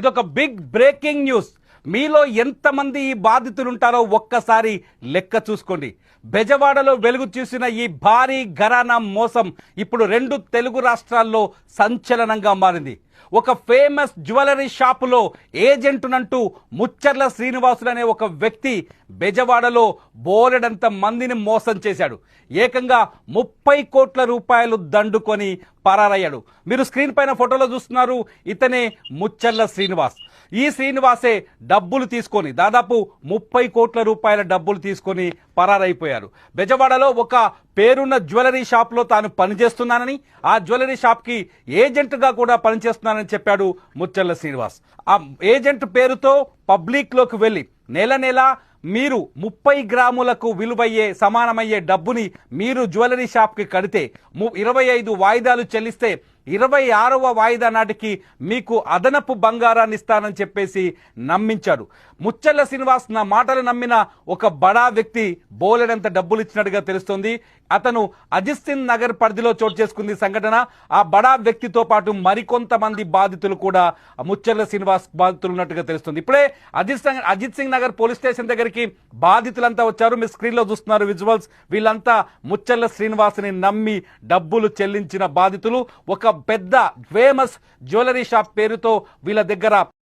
ഇതൊക്കെ big breaking news మీలో ఎంతమంది ఈ బాధితులుంటారో ఒక్కసారి లెక్క చూసుకోండి. బెజవాడలో వెలుగు చూసిన ఈ భారీ ఘరానా మోసం ఇప్పుడు రెండు తెలుగు రాష్ట్రాల్లో సంచలనంగా మారింది. ఒక ఫేమస్ జ్యువెలరీ షాపులో ఏజెంటునంటూ ముచ్చర్ల శ్రీనివాసులు అనే ఒక వ్యక్తి బెజవాడలో బోలెడంత మందిని మోసం చేశాడు. ఏకంగా ముప్పై కోట్ల రూపాయలు దండుకొని పరారయ్యాడు. మీరు స్క్రీన్ పైన ఫోటోలో చూస్తున్నారు ఇతనే ముచ్చర్ల శ్రీనివాస్. ఈ శ్రీనివాసే డబ్బులు తీసుకొని దాదాపు ముప్పై కోట్ల రూపాయల డబ్బులు తీసుకొని పరారైపోయారు. బెజవాడలో ఒక పేరున్న జ్యువెలరీ షాప్లో తాను పనిచేస్తున్నానని ఆ జ్యువెలరీ షాప్కి ఏజెంట్గా కూడా పనిచేస్తున్నానని చెప్పాడు ముచ్చల్ల శ్రీనివాస్. ఆ ఏజెంట్ పేరుతో పబ్లిక్లోకి వెళ్ళి నెల నెల మీరు ముప్పై గ్రాములకు విలువయ్యే సమానమయ్యే డబ్బుని మీరు జ్యువెలరీ షాప్కి కడితే ము- ఇరవై ఐదు వాయిదాలు చెల్లిస్తే ఇరవై ఆరవ వాయిదా నాటికి మీకు అదనపు బంగారాన్ని ఇస్తానని చెప్పేసి నమ్మించాడు ముచ్చల్ల శ్రీనివాస్ నా మాటలు నమ్మిన ఒక బడా వ్యక్తి బోలెడంత డబ్బులు ఇచ్చినట్టుగా తెలుస్తోంది. అతను అజిత్ సింగ్ నగర్ పరిధిలో చోటు చేసుకుంది సంఘటన. ఆ బడా వ్యక్తితో పాటు మరికొంతమంది బాధితులు కూడా ముచ్చర్ల శ్రీనివాస్ బాధితులు ఉన్నట్టుగా తెలుస్తుంది. ఇప్పుడే అజిత్ అజిత్ సింగ్ నగర్ పోలీస్ స్టేషన్ దగ్గరికి బాధితులంతా వచ్చారు. మీ స్క్రీన్లో చూస్తున్నారు విజువల్స్. వీళ్ళంతా ముచ్చల్ల శ్రీనివాసుని నమ్మి డబ్బులు చెల్లించిన బాధితులు. ఒక పెద్ద ఫేమస్ జ్యువెలరీ షాప్ పేరుతో వీళ్ళ దగ్గర